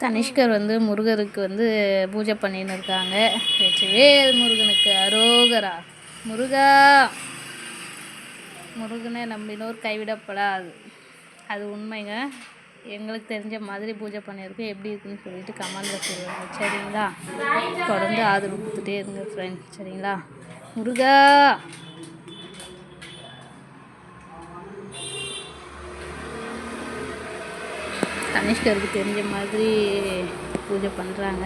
தனிஷ்கர் வந்து முருகருக்கு வந்து பூஜை பண்ணின்னு இருக்காங்க வெற்றிவேல் முருகனுக்கு அரோகரா. முருகா! முருகனை நம்பினோர் கைவிடப்படாது. அது உண்மைங்க. எங்களுக்கு தெரிஞ்ச மாதிரி பூஜை பண்ணியிருக்கோம். எப்படி இருக்குன்னு சொல்லிட்டு கமெண்டில் சொல்லுவாங்க சரிங்களா? தொடர்ந்து ஆதரவு கொடுத்துட்டே இருங்க ஃப்ரெண்ட்ஸ் சரிங்களா? முருகா! தனிஷ்கருக்கு தெரிஞ்ச மாதிரி பூஜை பண்ணுறாங்க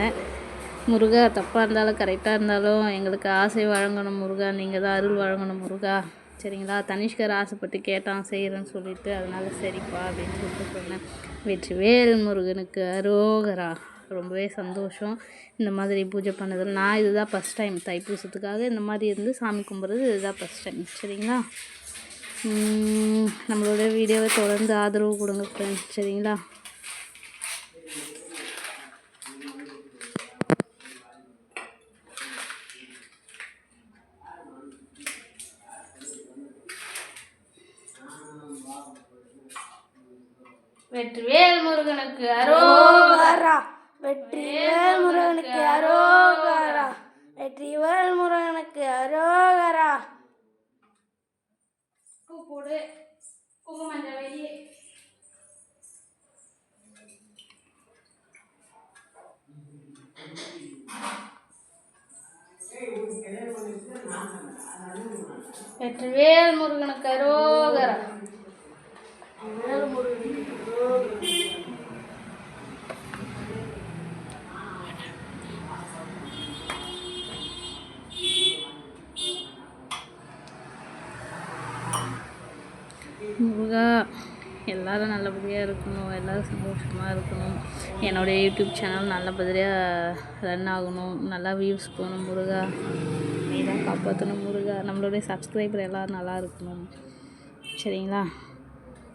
முருகா தப்பாக இருந்தாலும் கரெக்டாக இருந்தாலும் எங்களுக்கு ஆசை வழங்கணும் முருகா. நீங்கள் தான் அருள் வழங்கணும் முருகா. சரிங்களா? தனிஷ்கர் ஆசைப்பட்டு கேட்டான் செய்கிறேன்னு சொல்லிட்டு அதனால் சரிப்பா அப்படின்னு சொல்லிட்டு சொன்னேன். வெற்றிவேல் முருகனுக்கு அரோகரா. ரொம்பவே சந்தோஷம். இந்த மாதிரி பூஜை பண்ணதில் நான் இதுதான் ஃபஸ்ட் டைம் தைப்பூசத்துக்காக இந்த மாதிரி இருந்து சாமி கும்பிட்றது இதுதான் ஃபஸ்ட் டைம் சரிங்களா? நம்மளோட வீடியோவை தொடர்ந்து ஆதரவு கொடுங்க ஃப்ரெண்ட்ஸ் சரிங்களா? வெற்றிவேல் முருகனுக்கு அரோ அரோகரா. வெற்றிவேல் முருகனுக்கு அரோகரா. வெற்றிவேல் முருகனுக்கு அரோகரா. பூ போடு. குங்குமஞ்சள் வை. வெற்றிவேல் முருகனுக்கு அரோகரா. முருகா எல்லாரும் நல்லபடியாக இருக்கணும் எல்லோரும் சந்தோஷமாக இருக்கணும். என்னுடைய யூடியூப் சேனல் நல்லபடியாக ரன் ஆகணும். நல்லா வியூஸ் போகணும் முருகா. நீ தான் காப்பாற்றணும் முருகா. நம்மளுடைய சப்ஸ்கிரைபர் எல்லோரும் நல்லா இருக்கணும். சரிங்களா?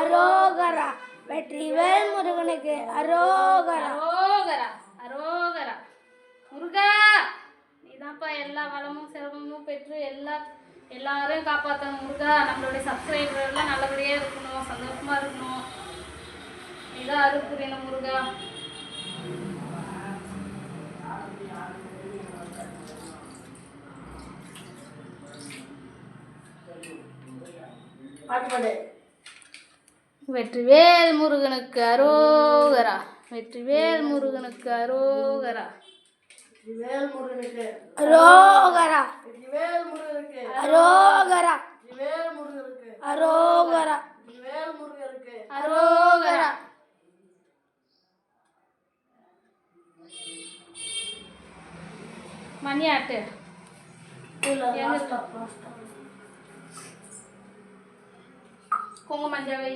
அரோகரா. வெற்றிவேல் முருகனுக்கு அரோகரா. அரோகரா அரோகரா. முருகா நீதான்ப்பா எல்லா வளமும் சிரமமும் பெற்று எல்லா எல்லாரையும் காப்பாற்றணும் முருகா. நம்மளுடைய சப்ஸ்கிரைபர் எல்லாம் நல்லபடியாக இருக்கணும் சந்தோஷமா இருக்கணும். நீதான் அருள் புரியணும் முருகா. பாட்டு பாடு. வெற்றிவேல் முருகனுக்கு அரோகரா. வெற்றிவேல் முருகனுக்கு அரோகரா. வெற்றிவேல் முருகனுக்கு அரோகரா. வெற்றிவேல் முருகனுக்கு அரோகரா. வெற்றிவேல் முருகனுக்கு அரோகரா. வெற்றிவேல் முருகனுக்கு அரோகரா. மணியாட்டு குங்கும மஞ்சள் வை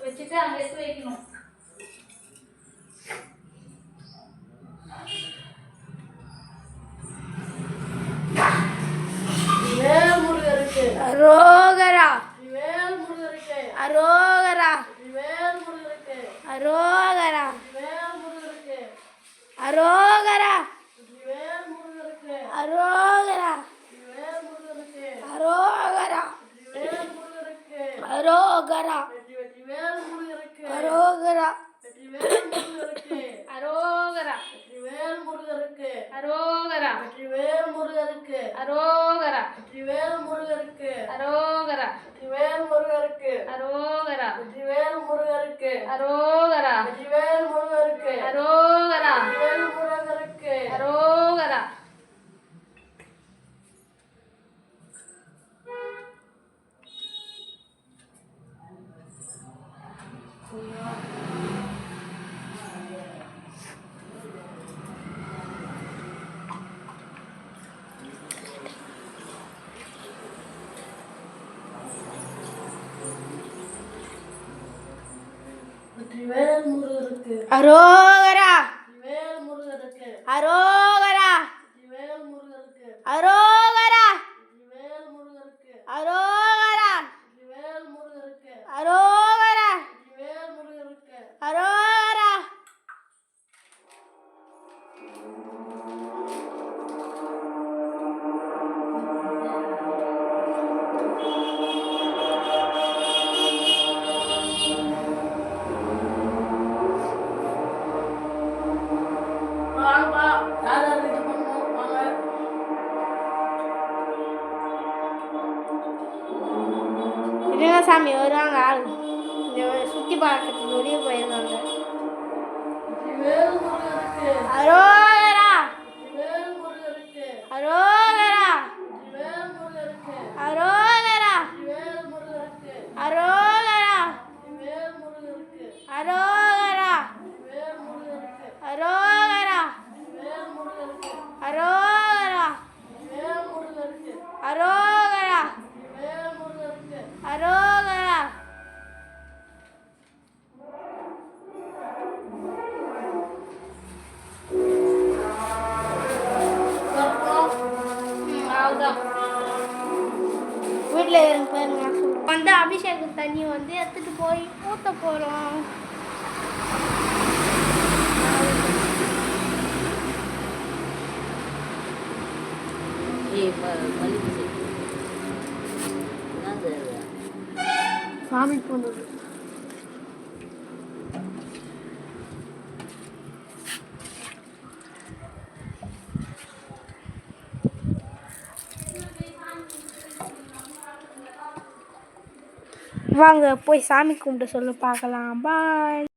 வச்சுட்டு அங்கே எடுத்து வைக்கணும் அரோகரா அரோகரா அரோகரா அரோகரா அரோகரா அரோகரா அரோகரா అరోగర త్రివేణ அரோகரா. அரோகருக்கு இருங்க சாமி வருவாங்க ஆள் சுற்றி பார்க்கறதுக்கு வெளியே போயிருக்காங்க வேல் கீழே வந்து அபிஷேக தண்ணி வந்து எடுத்துகிட்டு போய் ஊற்ற போகிறோம் சாமி போனது வாங்க போய் சாமி கும்பிட்டு சொல்லு பார்க்கலாம். பாய்